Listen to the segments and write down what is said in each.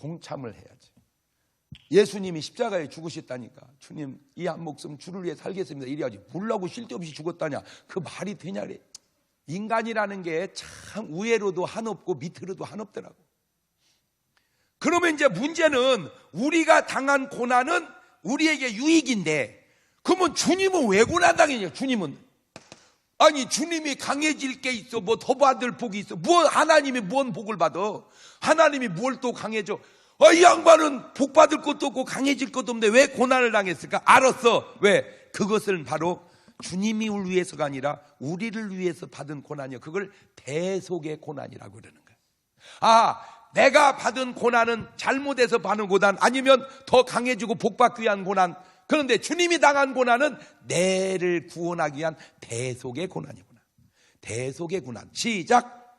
동참을 해야지. 예수님이 십자가에 죽으셨다니까. 주님, 이 한 목숨 주를 위해 살겠습니다. 이래야지. 물라고 쉴 데 없이 죽었다냐. 그 말이 되냐, 그래. 인간이라는 게 참 우애로도 한없고 밑으로도 한없더라고. 그러면 이제 문제는 우리가 당한 고난은 우리에게 유익인데, 그러면 주님은 왜 고난 당했냐, 주님은. 아니, 주님이 강해질 게 있어. 뭐 더 받을 복이 있어. 뭐, 하나님이 뭔 복을 받아? 하나님이 뭘 또 강해져? 아, 이 양반은 복 받을 것도 없고 강해질 것도 없는데 왜 고난을 당했을까? 알았어. 왜? 그것은 바로 주님이 우리 위해서가 아니라 우리를 위해서 받은 고난이요. 그걸 대속의 고난이라고 그러는 거야. 아, 내가 받은 고난은 잘못해서 받은 고난 아니면 더 강해지고 복받기 위한 고난. 그런데 주님이 당한 고난은 내를 구원하기 위한 대속의 고난이구나. 대속의 고난. 시작.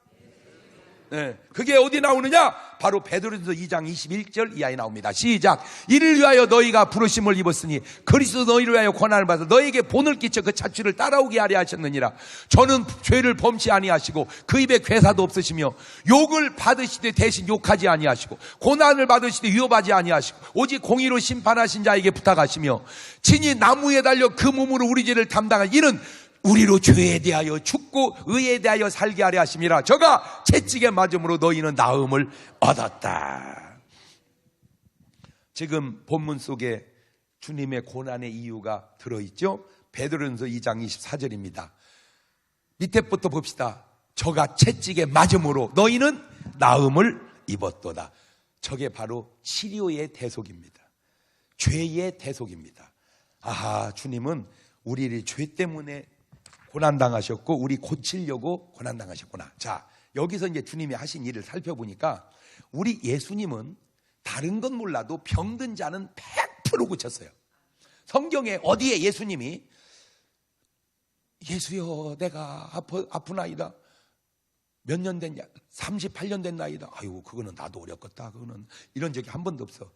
네, 그게 어디 나오느냐? 바로 베드로전서 2장 21절 이하에 나옵니다. 시작. 이를 위하여 너희가 부르심을 입었으니 그리스도 너희를 위하여 고난을 받아 너희에게 본을 끼쳐 그 자취를 따라오게 하려 하셨느니라. 저는 죄를 범치 아니하시고 그 입에 괴사도 없으시며 욕을 받으시되 대신 욕하지 아니하시고 고난을 받으시되 위협하지 아니하시고 오직 공의로 심판하신 자에게 부탁하시며 친히 나무에 달려 그 몸으로 우리 죄를 담당한 이는 우리로 죄에 대하여 죽고 의에 대하여 살게 하려 하심이라 저가 채찍에 맞음으로 너희는 나음을 얻었다. 지금 본문 속에 주님의 고난의 이유가 들어있죠. 베드로전서 2장 24절입니다. 밑에부터 봅시다. 저가 채찍에 맞음으로 너희는 나음을 입었도다. 저게 바로 치료의 대속입니다. 죄의 대속입니다. 아하, 주님은 우리를 죄 때문에 고난당하셨고, 우리 고치려고 고난당하셨구나. 자, 여기서 이제 주님이 하신 일을 살펴보니까, 우리 예수님은 다른 건 몰라도 병든 자는 100% 고쳤어요. 성경에 어디에 예수님이 예수여, 내가 아프, 아프나이다. 몇 년 됐냐? 38년 된 나이다. 아이고, 그거는 나도 어렵겠다. 그거는 이런 적이 한 번도 없어.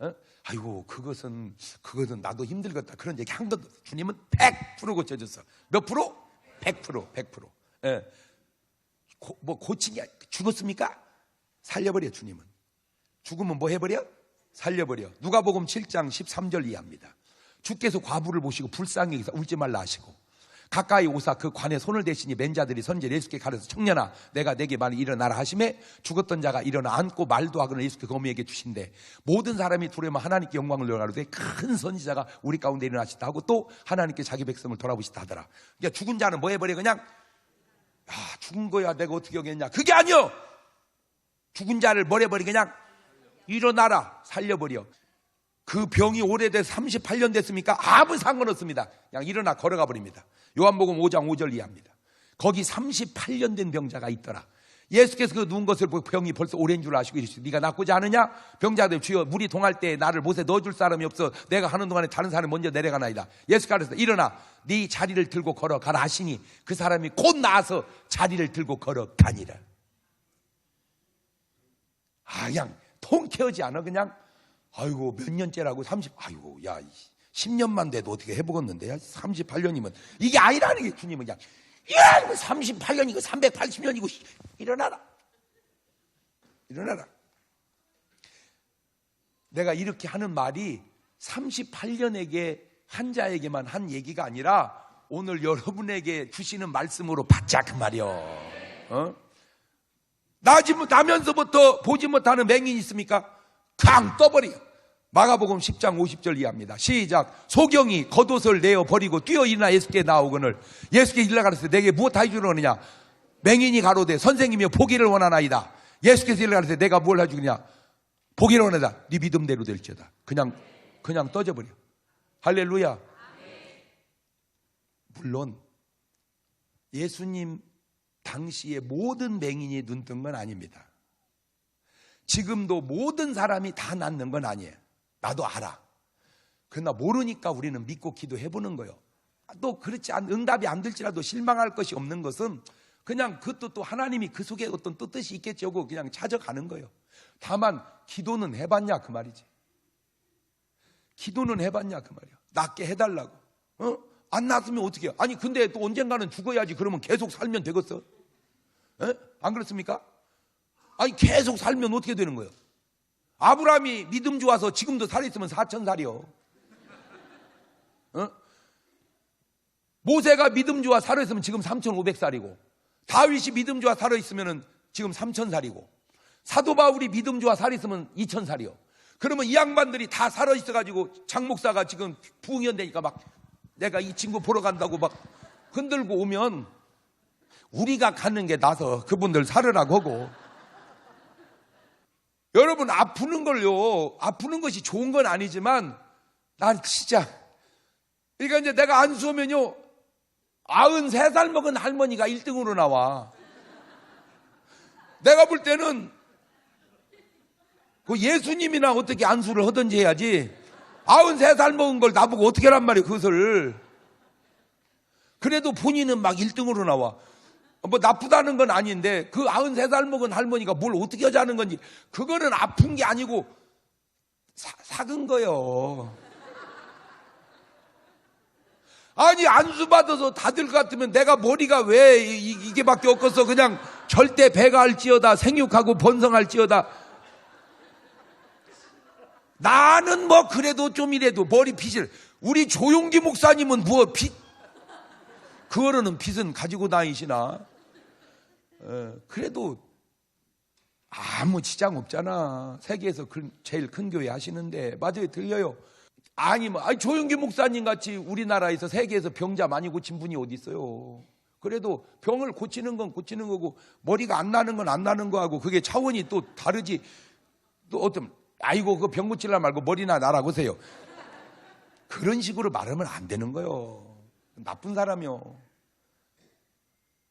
어? 아이고, 그것은, 그것은 나도 힘들겠다. 그런 얘기 한 없어. 주님은 100% 고쳐줬어. 몇 프로? 100%, 100%. 예. 고, 뭐 고친 게 죽었습니까? 살려버려, 주님은. 죽으면 뭐 해버려? 살려버려. 누가복음 7장 13절 이하입니다. 주께서 과부를 보시고 불쌍히 울지 말라 하시고 가까이 오사 그 관에 손을 대시니 맨자들이 선제 예수께 가려서 청년아 내가 내게 많이 일어나라 하심에 죽었던 자가 일어나 앉고 말도 하거나 예수께 거미에게 주신대. 모든 사람이 두려면 하나님께 영광을 돌아가로되 큰 선지자가 우리 가운데 일어나시다 하고 또 하나님께 자기 백성을 돌아보시다 하더라. 그러니까 죽은 자는 뭐 해버려? 그냥 아 죽은 거야 내가 어떻게 하겠냐. 그게 아니요 죽은 자를 뭐 해버리 그냥 일어나라. 살려버려 그 병이 오래돼서 38년 됐습니까? 아무 상관없습니다. 그냥 일어나 걸어가 버립니다. 요한복음 5장 5절 이하입니다. 거기 38년 된 병자가 있더라. 예수께서 그 누운 것을 보고 병이 벌써 오랜 줄 아시고 이르시되 네가 낫고자 하느냐? 병자들 주여 물이 동할 때 나를 못에 넣어줄 사람이 없어 내가 하는 동안에 다른 사람이 먼저 내려가나이다. 예수가 그래서 일어나 네 자리를 들고 걸어가라 하시니 그 사람이 곧 나와서 자리를 들고 걸어가니라. 아 그냥 통쾌하지 않아 그냥 아이고 몇 년째라고? 30 아이고 야 10년만 돼도 어떻게 해보겠는데? 38년이면. 이게 아니라는 게 주님은 그냥 야 이거 38년이고 380년이고 일어나라. 일어나라. 내가 이렇게 하는 말이 38년에게 한 자에게만 한 얘기가 아니라 오늘 여러분에게 주시는 말씀으로 받자 그 말이요 어? 나지 나면서부터 보지 못하는 맹인이 있습니까? 강 떠버려. 마가복음 10장 50절 이하입니다. 시작. 소경이 겉옷을 내어 버리고 뛰어 일어나 예수께 나오거늘 예수께 일러 가르쳐 내게 무엇 해주려느냐? 맹인이 가로되 선생님이여 보기를 원하나이다. 예수께서 일러 가르쳐 내가 뭘 해주느냐? 보기를 원하다. 네 믿음대로 될지어다. 그냥 그냥 떠져버려. 할렐루야. 물론 예수님 당시에 모든 맹인이 눈 뜬 건 아닙니다. 지금도 모든 사람이 다 낫는 건 아니에요. 나도 알아. 그러나 모르니까 우리는 믿고 기도해 보는 거예요. 또 그렇지 않, 응답이 안 될지라도 실망할 것이 없는 것은 그냥 그것도 또 하나님이 그 속에 어떤 또 뜻이 있겠지 하고 그냥 찾아가는 거예요. 다만 기도는 해봤냐 그 말이지. 기도는 해봤냐 그 말이야. 낫게 해달라고. 어? 안 낫으면 어떻게 해? 아니 근데 또 언젠가는 죽어야지 그러면 계속 살면 되겠어? 에? 안 그렇습니까? 아니 계속 살면 어떻게 되는 거예요? 아브라함이 믿음 좋아서 지금도 살아있으면 4천 살이요. 어? 모세가 믿음 좋아 살아있으면 지금 3,500살이고 다윗이 믿음 좋아 살아있으면 지금 3,000살이고 사도 바울이 믿음 좋아 살아있으면 2,000살이요. 그러면 이 양반들이 다 살아있어가지고 장 목사가 지금 부흥연 되니까 막 내가 이 친구 보러 간다고 막 흔들고 오면 우리가 가는 게 나서 그분들 살으라고 하고 여러분 아프는 걸요. 아프는 것이 좋은 건 아니지만 난 진짜. 그러니까 이제 내가 안수오면요. 93살 먹은 할머니가 1등으로 나와. 내가 볼 때는 그 예수님이나 어떻게 안수를 하든지 해야지 93살 먹은 걸 나보고 어떻게 하란 말이에요 그것을. 그래도 본인은 막 1등으로 나와 뭐 나쁘다는 건 아닌데 그 93살 먹은 할머니가 뭘 어떻게 하자는 건지 그거는 아픈 게 아니고 사, 사근 거요. 아니 안수 받아서 다들 같으면 내가 머리가 왜 이, 이게밖에 없겠어? 그냥 절대 배가 할지어다 생육하고 번성할지어다. 나는 뭐 그래도 좀이라도 머리 핏을. 우리 조용기 목사님은 뭐 핏, 그거로는 빚은 가지고 다니시나? 어, 그래도 아무 지장 없잖아. 세계에서 제일 큰 교회 하시는데 맞아요, 들려요. 아니 뭐, 아니 조영기 목사님 같이 우리나라에서 세계에서 병자 많이 고친 분이 어디 있어요? 그래도 병을 고치는 건 고치는 거고 머리가 안 나는 건 안 나는 거하고 그게 차원이 또 다르지. 또 어떤 아이고 그 병 고치려 말고 머리나 나라고 하세요. 그런 식으로 말하면 안 되는 거요. 나쁜 사람이요.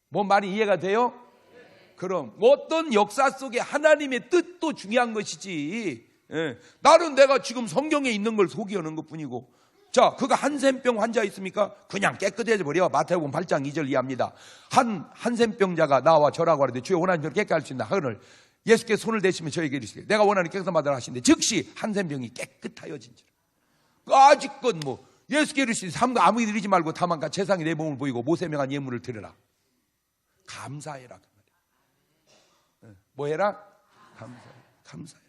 뭐 말이 이해가 돼요? 그럼 어떤 역사 속에 하나님의 뜻도 중요한 것이지. 예. 나는 내가 지금 성경에 있는 걸 소개하는 것 뿐이고. 자, 그가 한센병 환자 있습니까? 그냥 깨끗해져 버려. 마태복음 8장 2절 이해합니다. 한 한센병자가 나와 저라고 하는데 주여 원하는 대로 깨끗할 수 있나? 하늘 예수께 손을 대시면 저에게 이르시되 내가 원하는 깨끗한 바다 하시는데 즉시 한센병이 깨끗하여진지라. 아직껏 뭐 예수께 이르시되 삼가 아무 일 이르지 말고 다만 가 세상에 내 몸을 보이고 모세명한 예물을 드려라. 감사해라. 그뭐 해라? 감사해. 감사해라.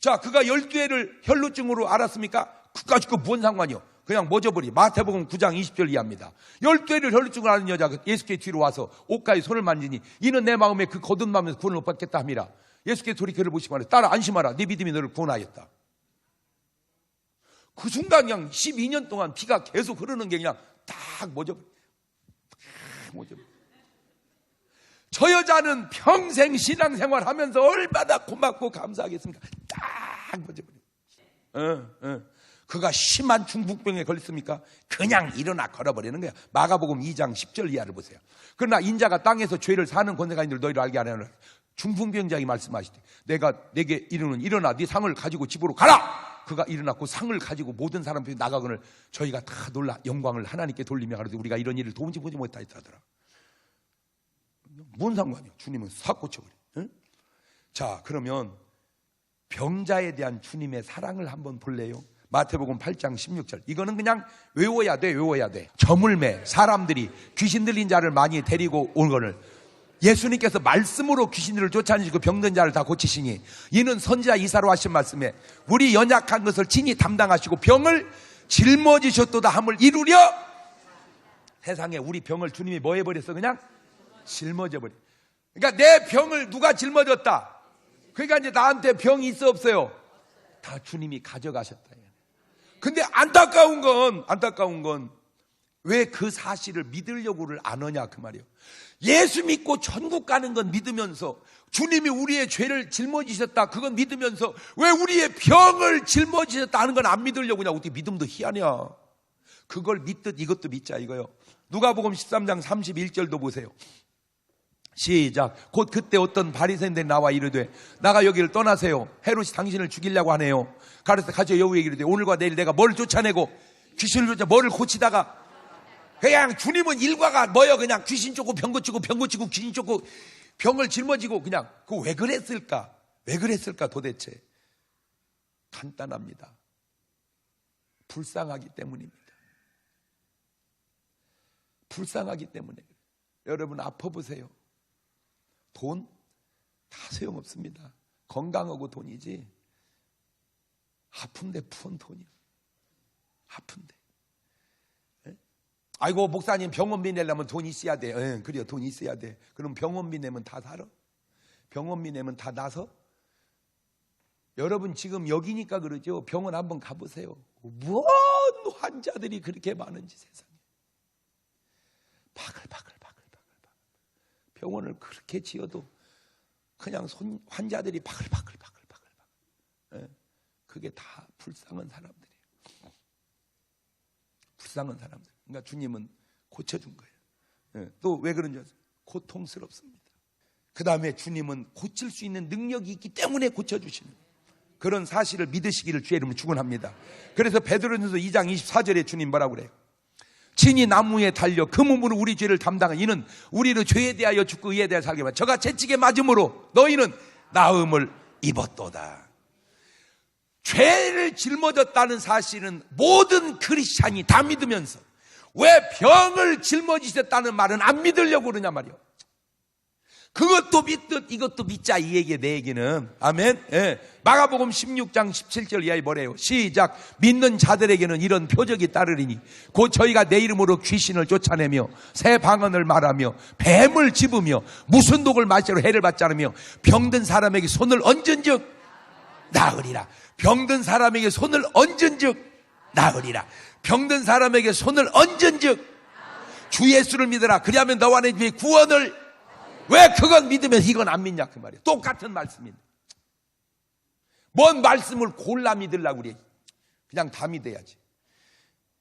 자, 그가 열두 해를 혈루증으로 알았습니까? 그까지 그 뭔 상관이요? 그냥 멎어버리. 마태복음 9장 20절 이하입니다. 열두 해를 혈루증을 아는 여자가 예수께 뒤로 와서 옷가에 손을 만지니 이는 내 마음에 그 거듭 마음에서 구원을 못 받겠다 함이라. 예수께 돌이켜를 보시고 말해 따라 안심하라. 네 믿음이 너를 구원하였다. 그 순간 그냥 12년 동안 피가 계속 흐르는 게 그냥 딱. 딱 멎어버려. 저 여자는 평생 신앙생활 하면서 얼마나 고맙고 감사하겠습니까? 딱 멎어버려. 어, 어. 그가 심한 중풍병에 걸렸습니까? 그냥 일어나 걸어버리는 거야. 마가복음 2장 10절 이하를 보세요. 그러나 인자가 땅에서 죄를 사는 권세가 있는 너희를 알게 하려는 중풍병자이 말씀하시되 내가 내게 이르는 일어나 네 상을 가지고 집으로 가라. 그가 일어났고 상을 가지고 모든 사람들이 나가거늘 저희가 다 놀라 영광을 하나님께 돌리며 하는데 우리가 이런 일을 도무지 보지 못하다 했더라. 뭔 상관이야? 주님은 싹 고쳐버려. 응? 자, 그러면 병자에 대한 주님의 사랑을 한번 볼래요? 마태복음 8장 16절. 이거는 그냥 외워야 돼, 외워야 돼. 저물매 사람들이 귀신 들린 자를 많이 데리고 온 거를 예수님께서 말씀으로 귀신들을 쫓아내시고 병든 자를 다 고치시니 이는 선지자 이사로 하신 말씀에 우리 연약한 것을 친히 담당하시고 병을 짊어지셨도다 함을 이루려 세상에 우리 병을 주님이 뭐 해버렸어 그냥 짊어져 버려. 그러니까 내 병을 누가 짊어졌다. 그러니까 이제 나한테 병이 있어 없어요. 다 주님이 가져가셨다. 근데 안타까운 건 안타까운 건 왜 그 사실을 믿으려고를 안 하냐 그 말이에요. 예수 믿고 천국 가는 건 믿으면서 주님이 우리의 죄를 짊어지셨다 그건 믿으면서 왜 우리의 병을 짊어지셨다 하는 건 안 믿으려고 그냥 어떻게 믿음도 희한이야. 그걸 믿듯 이것도 믿자 이거요. 누가복음 13장 31절도 보세요. 시작. 곧 그때 어떤 바리새인들이 나와 이르되 나가 여기를 떠나세요. 헤롯이 당신을 죽이려고 하네요. 가르쳐 가져 여우에게 이르되 오늘과 내일 내가 뭘 쫓아내고 귀신을 쫓아 뭐를 고치다가 그냥 주님은 일과가 뭐여 그냥 귀신 쫓고 병 고치고 병 고치고 귀신 쫓고 병을 짊어지고 그냥 그 왜 그랬을까? 왜 그랬을까 도대체? 간단합니다. 불쌍하기 때문입니다. 불쌍하기 때문에 여러분 아파 보세요. 돈? 다 소용없습니다. 건강하고 돈이지. 아픈데 푼 돈이야. 아픈데. 예? 아이고 목사님 병원비 내려면 돈 있어야 돼. 예, 그래요 돈 있어야 돼. 그럼 병원비 내면 다 살아? 병원비 내면 다 나서? 여러분 지금 여기니까 그러죠. 병원 한번 가보세요. 뭔 환자들이 그렇게 많은지 세상에. 바글바글 바글바글. 병원을 그렇게 지어도 그냥 손, 환자들이 바글바글바글바글. 예, 그게 다 불쌍한 사람들이에요. 불쌍한 사람들. 그러니까 주님은 고쳐준 거예요. 예, 또왜 그런지 아세요? 고통스럽습니다. 그 다음에 주님은 고칠 수 있는 능력이 있기 때문에 고쳐주시는 거예요. 그런 사실을 믿으시기를 주의 이름으로 축원합니다. 그래서 베드로전서 2장 24절에 주님 뭐라고 그래요? 친히 나무에 달려 그 몸으로 우리 죄를 담당한 이는 우리를 죄에 대하여 죽고 의에 대하여 살게 만 저가 채찍에 맞음으로 너희는 나음을 입었도다. 죄를 짊어졌다는 사실은 모든 크리스찬이 다 믿으면서 왜 병을 짊어지셨다는 말은 안 믿으려고 그러냐 말이요. 그것도 믿듯 이것도 믿자 이 얘기에 내 얘기는 아멘. 예. 마가복음 16장 17절 이하에 뭐래요? 시작. 믿는 자들에게는 이런 표적이 따르리니 곧 저희가 내 이름으로 귀신을 쫓아내며 새 방언을 말하며 뱀을 집으며 무슨 독을 마시러 해를 받지 않으며 병든 사람에게 손을 얹은즉 나으리라. 병든 사람에게 손을 얹은즉 나으리라. 병든 사람에게 손을 얹은즉 주 예수를 믿어라. 그리하면 너와 내 집에 구원을 왜 그건 믿으면서 이건 안 믿냐 그 말이야. 똑같은 말씀인데. 뭔 말씀을 골라 믿으려고 그래. 그냥 다 믿어야지.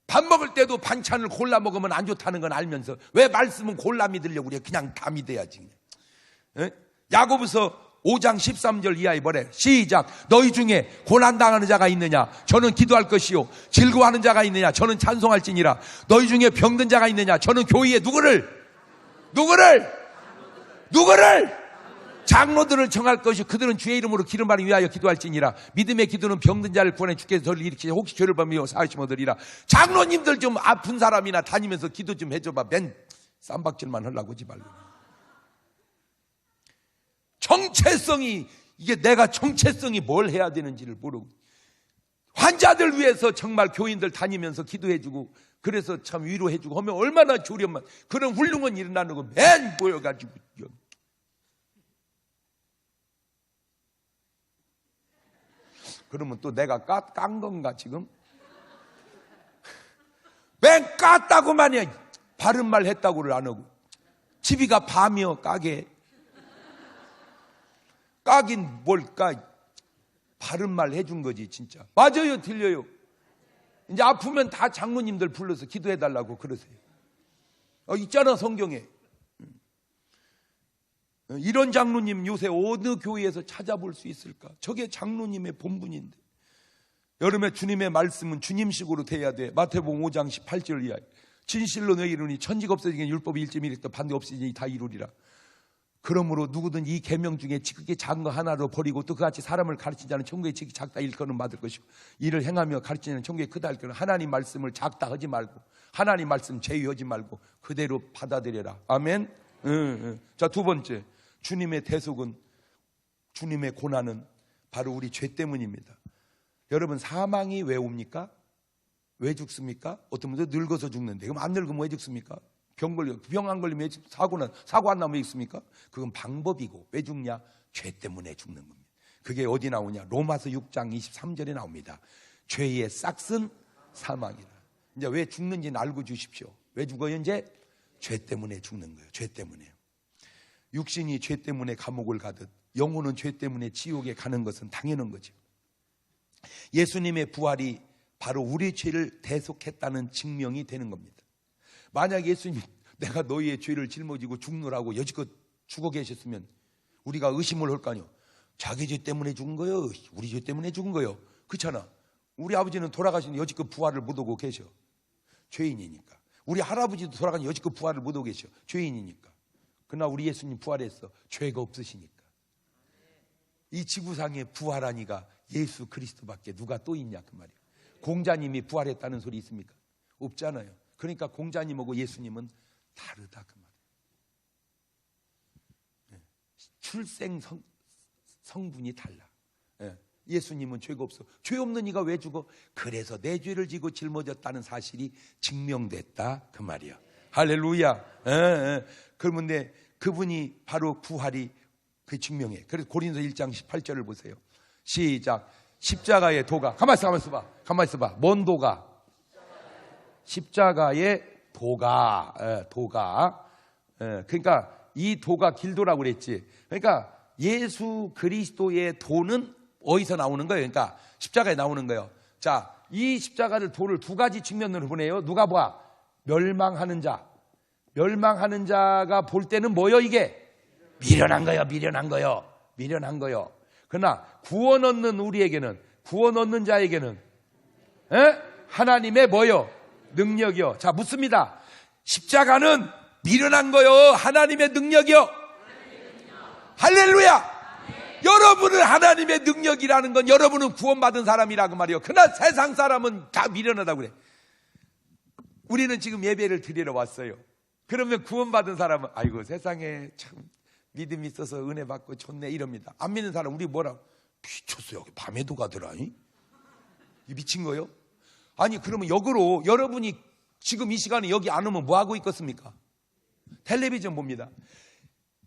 밥 먹을 때도 반찬을 골라 먹으면 안 좋다는 건 알면서 왜 말씀은 골라 믿으려고 그래. 그냥 다 믿어야지. 야고보서 5장 13절 이하에 뭐래? 시작. 너희 중에 고난당하는 자가 있느냐? 저는 기도할 것이요. 즐거워하는 자가 있느냐? 저는 찬송할지니라. 너희 중에 병든 자가 있느냐? 저는 교회에 누구를? 누구를? 누구를? 장로들을 정할 것이 그들은 주의 이름으로 기름 바를 위하여 기도할지니라 믿음의 기도는 병든 자를 구원해 주께서 저를 일으키시 혹시 죄를 범하여 사하심 얻으리라 장로님들 좀 아픈 사람이나 다니면서 기도 좀 해줘봐 맨 쌈박질만 하려고 하지 말고 정체성이 이게 내가 정체성이 뭘 해야 되는지를 모르고 환자들 위해서 정말 교인들 다니면서 기도해주고 그래서 참 위로해주고 하면 얼마나 조련만 그런 훌륭한 일을 나누고 맨 모여가지고. 그러면 또 내가 까, 깐 건가 지금? 맨 깠다고만 해. 바른 말 했다고를 안 하고. 집이가 밤이여 까게 까긴 뭘까? 바른 말 해준 거지 진짜. 맞아요 들려요. 이제 아프면 다 장로님들 불러서 기도해 달라고 그러세요. 어, 있잖아 성경에. 이런 장로님 요새 어느 교회에서 찾아볼 수 있을까? 저게 장로님의 본분인데. 여름에 주님의 말씀은 주님식으로 돼야 돼. 마태복음 5장 18절 이하에. 진실로 너희 이르니 천지가 없어지긴 율법이 일점이랬다 반대 없어지니 다 이루리라 그러므로 누구든 이 계명 중에 지극히 작은 거 하나로 버리고 또 그같이 사람을 가르치지 않은 천국의 지극히 작다 일거는 받을 것이고 이를 행하며 가르치는 천국의 크다 할 거는 하나님 말씀을 작다 하지 말고 하나님 말씀 제의하지 말고 그대로 받아들여라 아멘 응, 응. 자두 번째 주님의 대속은 주님의 고난은 바로 우리 죄 때문입니다 여러분 사망이 왜 옵니까? 왜 죽습니까? 어떤 분들 늙어서 죽는데 그럼 안 늙으면 왜 죽습니까? 병 걸려 병 안 걸리면 사고는 사고 안 나면 왜 있습니까? 그건 방법이고 왜 죽냐? 죄 때문에 죽는 겁니다. 그게 어디 나오냐? 로마서 6장 23절에 나옵니다. 죄의 싹슨 사망이라. 이제 왜 죽는지는 알고 주십시오. 왜 죽어요? 이제 죄 때문에 죽는 거예요. 죄 때문에. 육신이 죄 때문에 감옥을 가듯 영혼은 죄 때문에 지옥에 가는 것은 당연한 거죠. 예수님의 부활이 바로 우리 죄를 대속했다는 증명이 되는 겁니다. 만약 예수님 내가 너희의 죄를 짊어지고 죽느라고 여지껏 죽어 계셨으면 우리가 의심을 할 거 아니요. 자기 죄 때문에 죽은 거요. 우리 죄 때문에 죽은 거요. 그렇잖아. 우리 아버지는 돌아가신 여지껏 부활을 못 오고 계셔. 죄인이니까. 우리 할아버지도 돌아간 여지껏 부활을 못 오고 계셔. 죄인이니까. 그러나 우리 예수님 부활했어. 죄가 없으시니까. 이 지구상에 부활하니가 예수 그리스도밖에 누가 또 있냐 그 말이야. 공자님이 부활했다는 소리 있습니까? 없잖아요. 그러니까 공자님하고 예수님은 다르다 그 말이에요. 출생 성, 성분이 달라. 예. 예수님은 죄가 없어. 죄 없는 이가 왜 죽어? 그래서 내 죄를 지고 짊어졌다는 사실이 증명됐다 그 말이야. 할렐루야. 예, 예. 그러면 내 그분이 바로 부활이 그 증명해. 그래서 고린도 1장 18절을 보세요. 시작. 십자가의 도가. 가만 있어, 가만 있어 봐. 가만 있어 봐. 뭔 도가? 십자가의 도가. 예, 도가. 예, 그러니까 이 도가 길도라고 그랬지. 그러니까 예수 그리스도의 도는 어디서 나오는 거예요? 그러니까 십자가에 나오는 거예요. 자, 이 십자가를 도를 두 가지 측면으로 보내요. 누가 봐? 멸망하는 자. 멸망하는 자가 볼 때는 뭐요 이게? 미련한 거요, 미련한 거요, 미련한 거요. 그러나 구원 얻는 우리에게는 구원 얻는 자에게는 에? 하나님의 뭐요? 능력이요. 자, 묻습니다. 십자가는 미련한 거요, 하나님의 능력이요. 할렐루야! 여러분은 하나님의 능력이라는 건 여러분은 구원받은 사람이라고 말이요. 그러나 세상 사람은 다 미련하다고 그래. 우리는 지금 예배를 드리러 왔어요. 그러면 구원받은 사람은 아이고 세상에 참 믿음 있어서 은혜 받고 좋네 이럽니다. 안 믿는 사람 우리 뭐라 미쳤어 여기 밤에도 가더라. 이 미친 거요? 아니 그러면 역으로 여러분이 지금 이 시간에 여기 안 오면 뭐 하고 있겠습니까? 텔레비전 봅니다.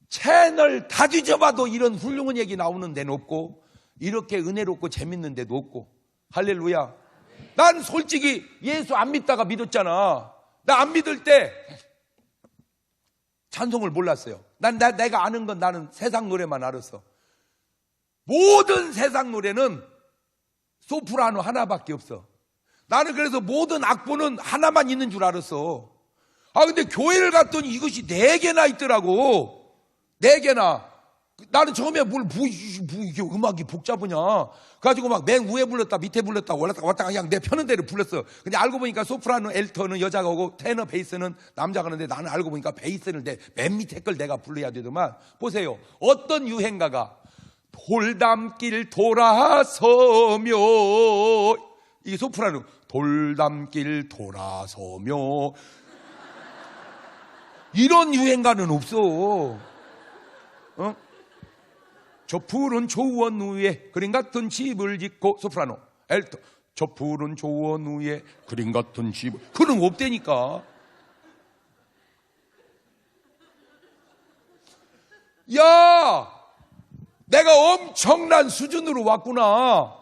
채널 다 뒤져봐도 이런 훌륭한 얘기 나오는 데는 없고 이렇게 은혜롭고 재밌는 데도 없고 할렐루야. 난 솔직히 예수 안 믿다가 믿었잖아. 나 안 믿을 때 찬송을 몰랐어요. 난 나, 내가 아는 건 나는 세상 노래만 알았어. 모든 세상 노래는 소프라노 하나밖에 없어. 나는 그래서 모든 악보는 하나만 있는 줄 알았어. 아 근데 교회를 갔더니 이것이 네 개나 있더라고. 네 개나. 나는 처음에 뭘, 뭐, 뭐 이게 음악이 복잡하냐. 가지고 막 맨 위에 불렀다, 밑에 불렀다, 올랐다, 왔다, 그냥 내 편한 대로 불렀어. 근데 알고 보니까 소프라노, 엘터는 여자가 오고, 테너, 베이스는 남자가 하는데 나는 알고 보니까 베이스를 내, 맨 밑에 걸 내가 불러야 되더만. 보세요. 어떤 유행가가 돌담길 돌아서며, 이게 소프라노. 돌담길 돌아서며. 이런 유행가는 없어. 어? 저 푸른 조원 위에 그림 같은 집을 짓고 소프라노 엘토 저 푸른 조원 위에 그림 같은 집 그런 거 없다니까 야 내가 엄청난 수준으로 왔구나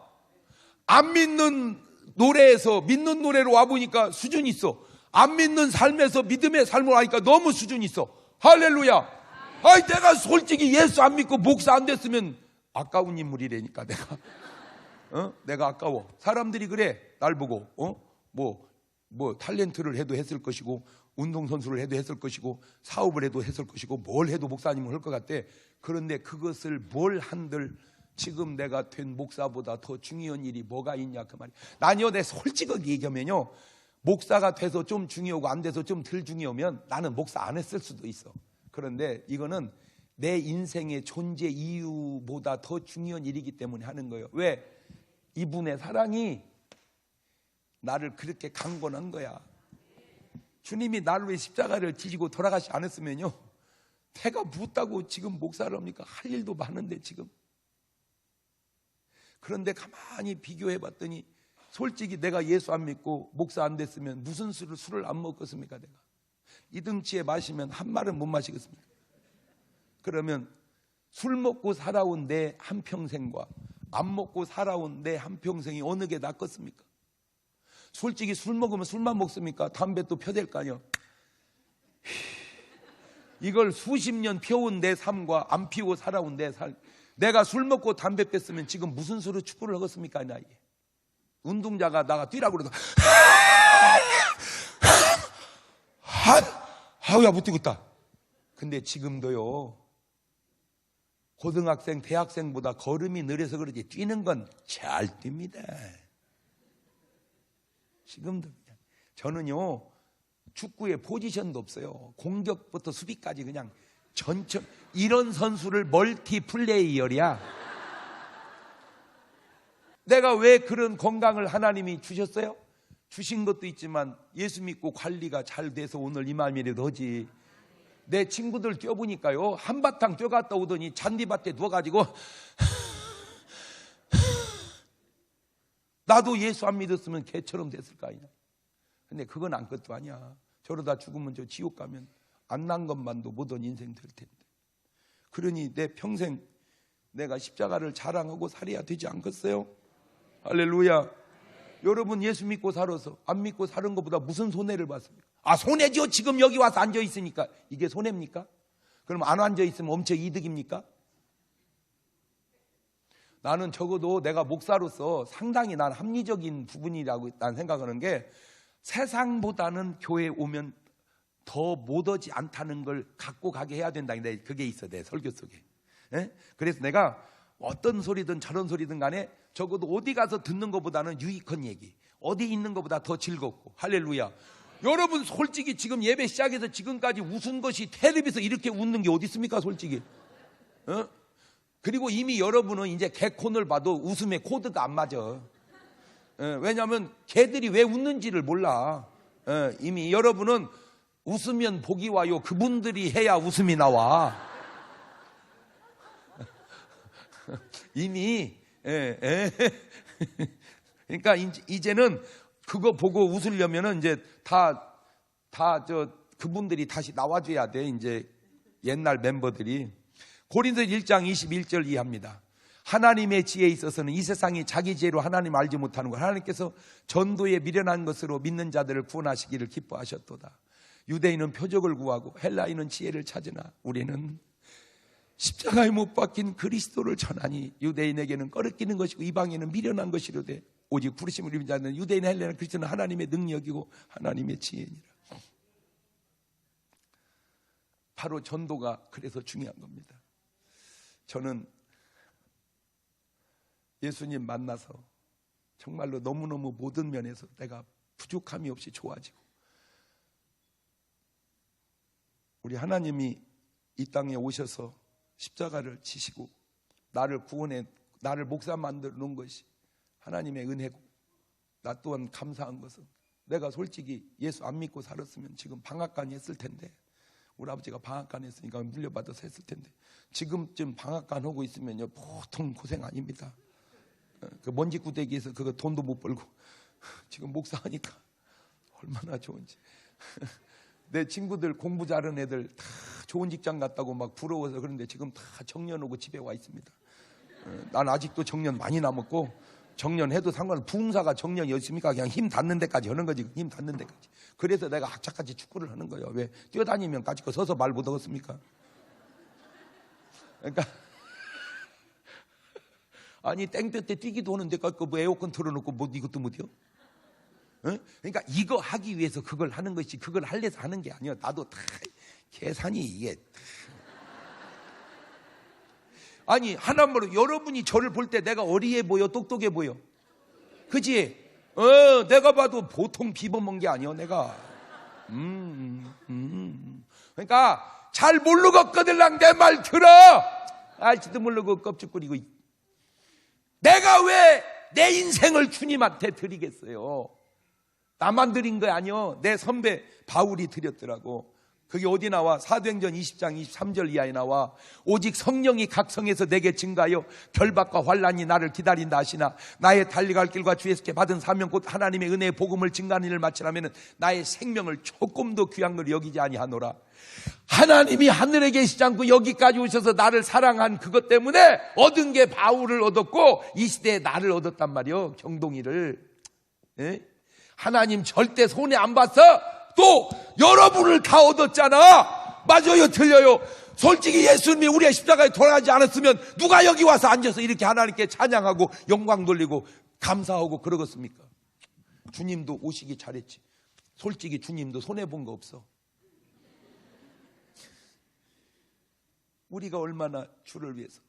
안 믿는 노래에서 믿는 노래로 와보니까 수준이 있어 안 믿는 삶에서 믿음의 삶을 하니까 너무 수준이 있어 할렐루야 아이, 내가 솔직히 예수 안 믿고 목사 안 됐으면 아까운 인물이라니까, 내가. 어? 내가 아까워. 사람들이 그래, 날 보고, 어? 뭐, 뭐, 탤런트를 해도 했을 것이고, 운동선수를 해도 했을 것이고, 사업을 해도 했을 것이고, 뭘 해도 목사님을 할 것 같대. 그런데 그것을 뭘 한들 지금 내가 된 목사보다 더 중요한 일이 뭐가 있냐, 그 말이야. 난요, 내 솔직하게 얘기하면요. 목사가 돼서 좀 중요하고 안 돼서 좀 덜 중요하면 나는 목사 안 했을 수도 있어. 그런데 이거는 내 인생의 존재 이유보다 더 중요한 일이기 때문에 하는 거예요. 왜? 이분의 사랑이 나를 그렇게 강권한 거야. 주님이 나를 위해 십자가를 지시고 돌아가지 않았으면요. 태가 묻다고 지금 목사를 합니까? 할 일도 많은데 지금. 그런데 가만히 비교해 봤더니 솔직히 내가 예수 안 믿고 목사 안 됐으면 무슨 술을 술을 안 먹겠습니까 내가. 이 등치에 마시면 한 말은 못 마시겠습니까? 그러면 술 먹고 살아온 내 한평생과 안 먹고 살아온 내 한평생이 어느 게 낫겠습니까? 솔직히 술 먹으면 술만 먹습니까? 담배 또 펴댈 거 아니야. 이걸 수십 년 피워온 내 삶과 안 피우고 살아온 내 삶. 내가 술 먹고 담배 뺐으면 지금 무슨 수로 축구를 하겠습니까? 나이 운동자가 나가 뛰라고 그래도 아우야 못 뛰겠다. 근데 지금도요. 고등학생, 대학생보다 걸음이 느려서 그러지 뛰는 건 잘 뜁니다. 지금도 저는요 축구에 포지션도 없어요. 공격부터 수비까지 그냥 전체 이런 선수를 멀티 플레이어야. 내가 왜 그런 건강을 하나님이 주셨어요? 주신 것도 있지만 예수 믿고 관리가 잘 돼서 오늘 이 마음이라도 하지. 내 친구들 뛰어보니까요. 한바탕 뛰어갔다 오더니 잔디밭에 누워가지고 나도 예수 안 믿었으면 개처럼 됐을 거 아니야. 근데 그건 안 것도 아니야. 저러다 죽으면 저 지옥 가면 안 난 것만도 모든 인생 될 텐데. 그러니 내 평생 내가 십자가를 자랑하고 살아야 되지 않겠어요? 할렐루야. 여러분 예수 믿고 살아서 안 믿고 사는 것보다 무슨 손해를 봤습니까? 아 손해죠. 지금 여기 와서 앉아 있으니까 이게 손해입니까? 그럼 안 앉아 있으면 엄청 이득입니까? 나는 적어도 내가 목사로서 상당히 난 합리적인 부분이라고 난 생각하는 게 세상보다는 교회 오면 더 못하지 않다는 걸 갖고 가게 해야 된다. 그게 있어 내 설교 속에. 예? 그래서 내가 어떤 소리든 저런 소리든 간에 적어도 어디 가서 듣는 것보다는 유익한 얘기, 어디 있는 것보다 더 즐겁고 할렐루야. 여러분 솔직히 지금 예배 시작해서 지금까지 웃은 것이 텔레비에서 이렇게 웃는 게 어디 있습니까, 솔직히? 어? 그리고 이미 여러분은 이제 개콘을 봐도 웃음의 코드가 안 맞아. 예, 왜냐하면 개들이 왜 웃는지를 몰라. 예, 이미 여러분은 웃으면 복이 와요. 그분들이 해야 웃음이 나와. 이미 예, 예. 그러니까 이제- 이제는 그거 보고 웃으려면은 이제 다 다 저 그분들이 다시 나와줘야 돼. 이제 옛날 멤버들이 고린도 1장 21절 이하입니다. 하나님의 지혜에 있어서는 이 세상이 자기 지혜로 하나님 알지 못하는 것 하나님께서 전도에 미련한 것으로 믿는 자들을 구원하시기를 기뻐하셨도다. 유대인은 표적을 구하고 헬라인은 지혜를 찾으나 우리는 십자가에 못 박힌 그리스도를 전하니 유대인에게는 꺼르끼는 것이고 이방인은 미련한 것이로되 오직 부르심을 입은 자는 유대인 헬라인 그리스도는 하나님의 능력이고 하나님의 지혜니라. 바로 전도가 그래서 중요한 겁니다. 저는 예수님 만나서 정말로 너무너무 모든 면에서 내가 부족함이 없이 좋아지고 우리 하나님이 이 땅에 오셔서 십자가를 지시고 나를 구원해 나를 목사 만들어 놓은 것이 하나님의 은혜고 나 또한 감사한 것은 내가 솔직히 예수 안 믿고 살았으면 지금 방학간 했을 텐데 우리 아버지가 방학간 했으니까 물려받아서 했을 텐데 지금쯤 방학간 하고 있으면요 보통 고생 아닙니다. 어, 그 먼지 구데기에서 그거 돈도 못 벌고 지금 목사하니까 얼마나 좋은지 내 친구들 공부 잘하는 애들 다 좋은 직장 갔다고 막 부러워서 그런데 지금 다 정년 오고 집에 와 있습니다. 어, 난 아직도 정년 많이 남았고 정년해도 상관 부흥사가 정년이었습니까? 그냥 힘 닿는 데까지 하는 거지 힘 닿는 데까지. 그래서 내가 학자까지 축구를 하는 거예요. 왜 뛰어다니면 까짓거 서서 말 못 하겠습니까? 그러니까 아니 땡볕 때 뛰기도 하는데 그 뭐 에어컨 틀어놓고 뭐 이것도 못해요? 어? 그러니까 이거 하기 위해서 그걸 하는 것이 그걸 할래서 하는 게 아니야. 나도 다 계산이 이게 아니 하나님으로 여러분이 저를 볼 때 내가 어리해 보여 똑똑해 보여 그지? 어 내가 봐도 보통 비범한 게 아니야 내가 음, 음, 음. 그러니까 잘 모르겠거들랑 내 말 들어 알지도 모르고 껍질거리고 내가 왜 내 인생을 주님한테 드리겠어요 나만 드린 거 아니요. 내 선배 바울이 드렸더라고. 그게 어디 나와? 사도행전 20장 23절 이하에 나와. 오직 성령이 각성해서 내게 증가하여 결박과 환란이 나를 기다린다 하시나 나의 달리갈 길과 주에서께 받은 사명 곧 하나님의 은혜의 복음을 증가하는 일을 마치라면 나의 생명을 조금도 귀한 걸 여기지 아니하노라. 하나님이 하늘에 계시지 않고 여기까지 오셔서 나를 사랑한 그것 때문에 얻은 게 바울을 얻었고 이 시대에 나를 얻었단 말이요. 경동이를. 예? 하나님 절대 손해 안 봤어. 또 여러분을 다 얻었잖아. 맞아요, 틀려요. 솔직히 예수님이 우리의 십자가에 돌아가지 않았으면 누가 여기 와서 앉아서 이렇게 하나님께 찬양하고 영광 돌리고 감사하고 그러겠습니까? 주님도 오시기 잘했지. 솔직히 주님도 손해 본 거 없어. 우리가 얼마나 주를 위해서.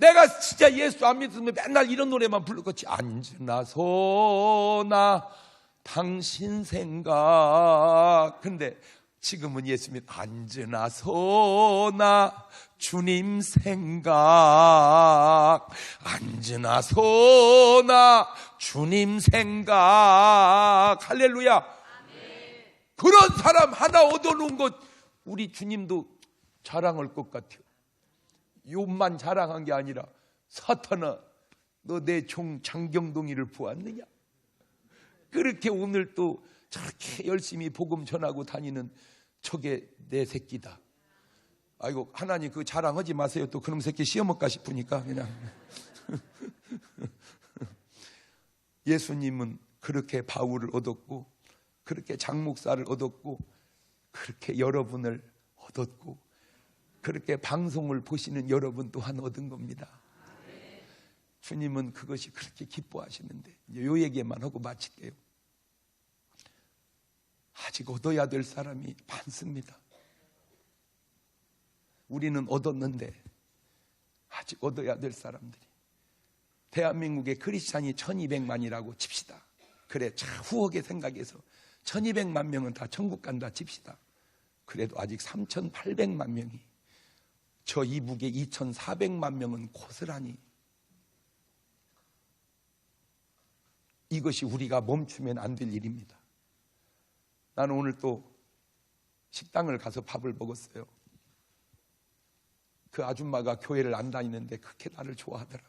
내가 진짜 예수 안 믿으면 맨날 이런 노래만 불렀겠지. 앉으나 서나 당신 생각. 근데 지금은 예수 믿 앉으나 서나 주님 생각. 앉으나 서나 주님 생각. 할렐루야. 그런 사람 하나 얻어놓은 것 우리 주님도 자랑할 것 같아요. 욥만 자랑한 게 아니라 사탄아 너 내 종 장경동이를 보았느냐? 그렇게 오늘 또 저렇게 열심히 복음 전하고 다니는 저게 내 새끼다. 아이고 하나님 그 자랑하지 마세요. 또 그놈 새끼 시어먹까 싶으니까 그냥 예수님은 그렇게 바울을 얻었고 그렇게 장목사를 얻었고 그렇게 여러분을 얻었고 그렇게 방송을 보시는 여러분 또한 얻은 겁니다. 주님은 그것이 그렇게 기뻐하시는데 요 얘기만 하고 마칠게요. 아직 얻어야 될 사람이 많습니다. 우리는 얻었는데 아직 얻어야 될 사람들이 대한민국의 크리스찬이 1200만이라고 칩시다. 그래 차후하게 생각해서 1200만 명은 다 천국 간다 칩시다. 그래도 아직 3800만 명이 저 이북의 2400만 명은 고스란히 이것이 우리가 멈추면 안 될 일입니다. 나는 오늘 또 식당을 가서 밥을 먹었어요. 그 아줌마가 교회를 안 다니는데 그렇게 나를 좋아하더라.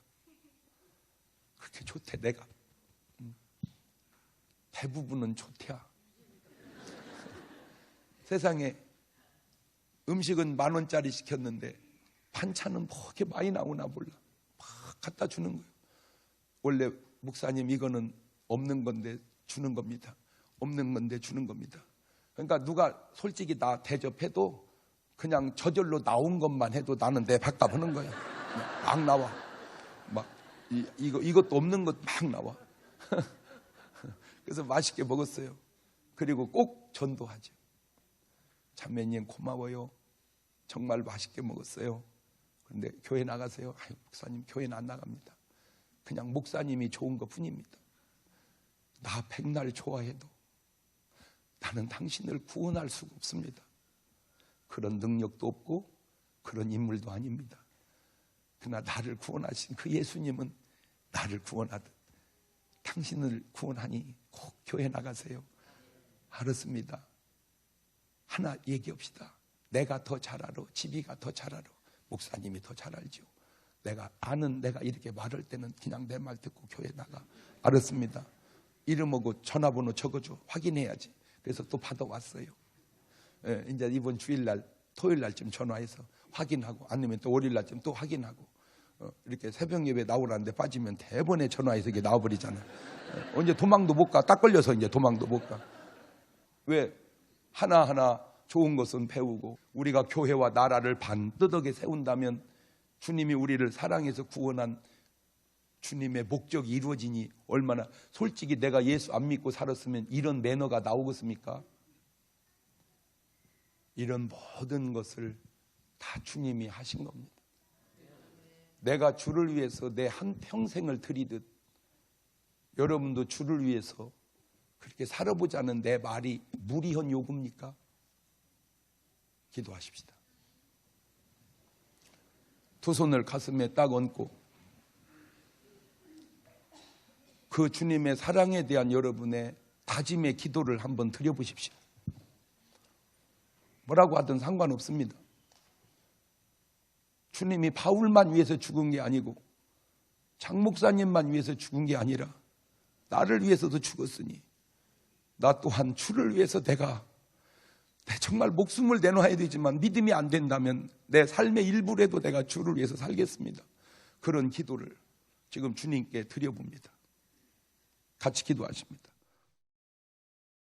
그렇게 좋대 내가. 음. 대부분은 좋대야. 세상에 음식은 만 원짜리 시켰는데 반찬은 뭐 이렇게 많이 나오나 몰라. 막 갖다 주는 거예요. 원래 목사님 이거는 없는 건데 주는 겁니다. 없는 건데 주는 겁니다. 그러니까 누가 솔직히 나 대접해도 그냥 저절로 나온 것만 해도 나는 내 밥값 하는 거야. 막 나와. 막 이, 이거 이것도 없는 것 막 나와. 그래서 맛있게 먹었어요. 그리고 꼭 전도하죠. 참매님 고마워요. 정말 맛있게 먹었어요. 그런데 교회 나가세요. 아유, 목사님 교회는 안 나갑니다. 그냥 목사님이 좋은 것 뿐입니다. 나 백날 좋아해도 나는 당신을 구원할 수가 없습니다. 그런 능력도 없고 그런 인물도 아닙니다. 그러나 나를 구원하신 그 예수님은 나를 구원하듯 당신을 구원하니 꼭 교회 나가세요. 알았습니다. 하나 얘기합시다. 내가 더잘 알아. 지비가 더잘 알아. 목사님이 더 잘 알죠. 내가 아는 내가 이렇게 말할 때는 그냥 내 말 듣고 교회 나가. 알았습니다. 이름 하고 전화번호 적어줘. 확인해야지. 그래서 또 받아왔어요. 예, 이제 이번 주일날, 토요일 날쯤 전화해서 확인하고, 아니면 또 월요일 날쯤 또 확인하고, 어, 이렇게 새벽 예배 나오라는데 빠지면 대번에 전화해서 이게 나와버리잖아. 예, 언제 도망도 못 가. 딱 걸려서 이제 도망도 못 가. 왜? 하나하나 좋은 것은 배우고, 우리가 교회와 나라를 반듯하게 세운다면 주님이 우리를 사랑해서 구원한 주님의 목적이 이루어지니 얼마나 솔직히 내가 예수 안 믿고 살았으면 이런 매너가 나오겠습니까? 이런 모든 것을 다 주님이 하신 겁니다. 내가 주를 위해서 내 한 평생을 드리듯 여러분도 주를 위해서 그렇게 살아보자는 내 말이 무리한 요구입니까? 기도하십시다. 두 손을 가슴에 딱 얹고 그 주님의 사랑에 대한 여러분의 다짐의 기도를 한번 드려보십시오. 뭐라고 하든 상관없습니다. 주님이 바울만 위해서 죽은 게 아니고 장 목사님만 위해서 죽은 게 아니라 나를 위해서도 죽었으니 나 또한 주를 위해서 내가 내 정말 목숨을 내놓아야 되지만 믿음이 안 된다면 내 삶의 일부라도 내가 주를 위해서 살겠습니다. 그런 기도를 지금 주님께 드려봅니다. 같이 기도하십니다.